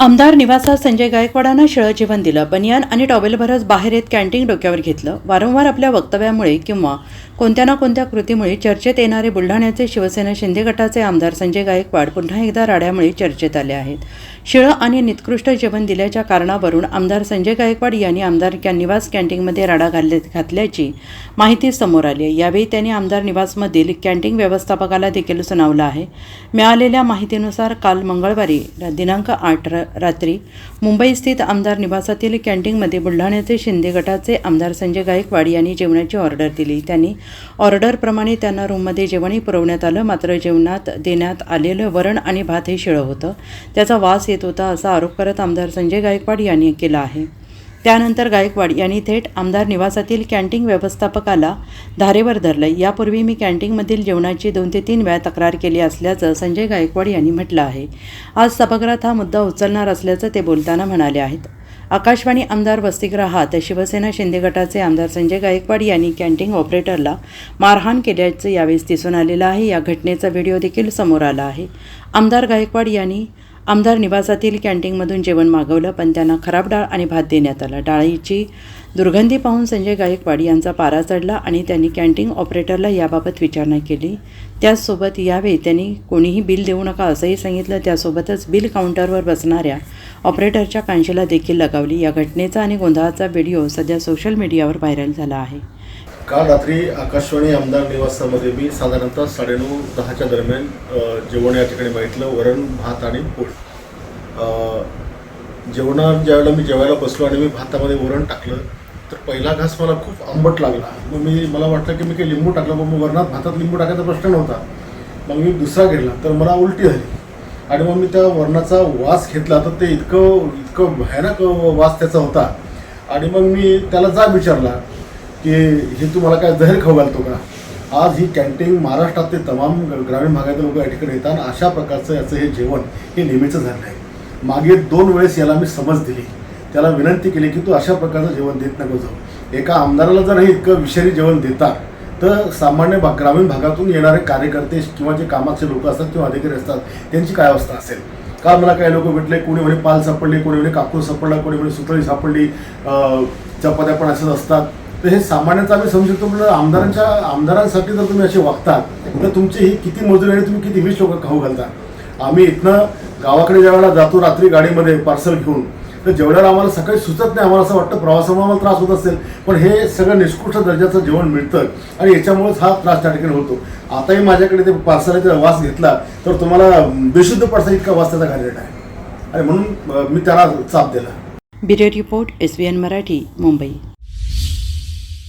आमदार निवासात संजय गायकवाडांना शिळं जीवन दिलं. बनियान आणि टॉवेलभरच बाहेर येत कॅन्टीन डोक्यावर घेतलं. वारंवार आपल्या वक्तव्यामुळे किंवा कोणत्या ना कोणत्या कृतीमुळे चर्चेत येणारे बुलढाण्याचे शिवसेना शिंदे गटाचे आमदार संजय गायकवाड पुन्हा एकदा राड्यामुळे चर्चेत आले आहेत. शिळं आणि निकृष्ट जेवण दिल्याच्या कारणावरून आमदार संजय गायकवाड यांनी आमदार कॅ- निवास कॅन्टीनमध्ये राडा घालले घातल्याची माहिती समोर आली आहे. यावेळी त्यांनी आमदार निवासमधील कॅन्टीन व्यवस्थापकाला देखील सुनावलं आहे. मिळालेल्या माहितीनुसार काल मंगळवारी दिनांक आठ र- रात्री मुंबईस्थित आमदार निवासातील कॅन्टीनमध्ये बुलढाण्याचे शिंदे गटाचे आमदार संजय गायकवाड यांनी जेवणाची ऑर्डर दिली. त्यांनी ऑर्डरप्रमाणे त्यांना रूममध्ये जेवणही पुरवण्यात आलं मात्र जेवणात देण्यात आलेलं वरण आणि भात हे शिळं होतं. त्याचा वास देत होता असा आरोप करत आमदार संजय गायकवाड यांनी केला आहे. त्यानंतर गायकवाड यांनी थेट आमदार निवासातील कॅन्टीन व्यवस्थापकाला धारेवर धरलं यापूर्वी मी कॅन्टीनमधील जेवणाची दोन ते तीन वेळा तक्रार केली असल्याचं संजय गायकवाड यांनी म्हटलं आहे. आज सभागृहात हा मुद्दा उचलणार असल्याचं ते बोलताना म्हणाले आहेत. आकाशवाणी आमदार वसतिगृहात शिवसेना शिंदे गटाचे आमदार संजय गायकवाड यांनी कॅन्टीन ऑपरेटरला मारहाण केल्याचं यावेळेस दिसून आलेलं आहे. या घटनेचा व्हिडिओ देखील समोर आला आहे. आमदार गायकवाड यांनी आमदार निवासातील कॅन्टीनमधून जेवण मागवलं पण त्यांना खराब डाळ आणि भात देण्यात आला. डाळीची दुर्गंधी पाहून संजय गायकवाड यांचा पारा चढला आणि त्यांनी कॅन्टीन ऑपरेटरला याबाबत विचारणा केली. त्याचसोबत यावेळी त्यांनी कोणीही बिल देऊ नका असंही सांगितलं. त्यासोबतच बिल काउंटरवर बसणाऱ्या ऑपरेटरच्या कांशीला देखील लगावली. या घटनेचा आणि गोंधळाचा व्हिडिओ सध्या सोशल मीडियावर व्हायरल झाला आहे. काल रात्री आकाशवाणी आमदार निवासामध्ये मी साधारणतः साडेनऊ दहाच्या दरम्यान जेवण या ठिकाणी मागितलं वरण भात आणि पोळी. जेवणा जेवणात ज्यावेळेला मी जेवायला बसलो आणि मी भातामध्ये वरण टाकलं तर पहिला घास मला खूप आंबट लागला. मग मी मला वाटलं की मी काही लिंबू टाकलं मग वरणात भातात लिंबू टाकायचा प्रश्न नव्हता. मग मी दुसरा घेतला तर मला उलटी झाली. आणि मग मी त्या वरणाचा वास घेतला तर ते इतकं इतकं भयानक वास त्याचा होता. आणि मग मी त्याला जाब विचारला की हे तुम्हाला काय जहर खाऊ घालतो का? आज ही कॅन्टीन महाराष्ट्रातले तमाम ग्रामीण भागातील लोक या ठिकाणी येतात आणि अशा प्रकारचं याचं हे जेवण हे नेहमीचं झालं आहे मागे दोन वेळेस याला मी समज दिली. त्याला विनंती केली की तू अशा प्रकारचं जेवण देत नको जाऊ. एका आमदाराला जर हे इतकं विषारी जेवण देतात तर सामान्य भा ग्रामीण भागातून येणारे कार्यकर्ते किंवा जे कामाचे लोक असतात किंवा अधिकारी असतात त्यांची काय अवस्था असेल? काल मला काही लोक भेटले कोणी म्हणे पाल सापडले कोणी म्हणे कापूर सापडला कोणी म्हणे सुतळी सापडली चपात्या पण असंच असतात. तर हे सामान्यतः आम्ही समजू शकतो म्हणजे आमदारांच्या आमदारांसाठी जर तुम्ही असे वागतात तर तुमची ही किती मजुरी आणि तुम्ही किती वीस लोक खाऊ घालता? आम्ही इथनं गावाकडे ज्यावेळेला जातो रात्री गाडीमध्ये पार्सल घेऊन तर जेवढ्याला आम्हाला सकाळी सुचत नाही आम्हाला असं वाटतं प्रवासामुळे आम्हाला त्रास होत असेल पण हे सगळं निष्कृष्ट दर्जाचं जेवण मिळतं आणि याच्यामुळेच हा त्रास त्या ठिकाणी होतो. आताही माझ्याकडे ते पार्सलाचा वास घेतला तर तुम्हाला बेशुद्ध पार्सल इतका वास त्याचा घालेला आहे. आणि म्हणून मी त्याला चाप दिला. Bureau report S B N Marathi Mumbai.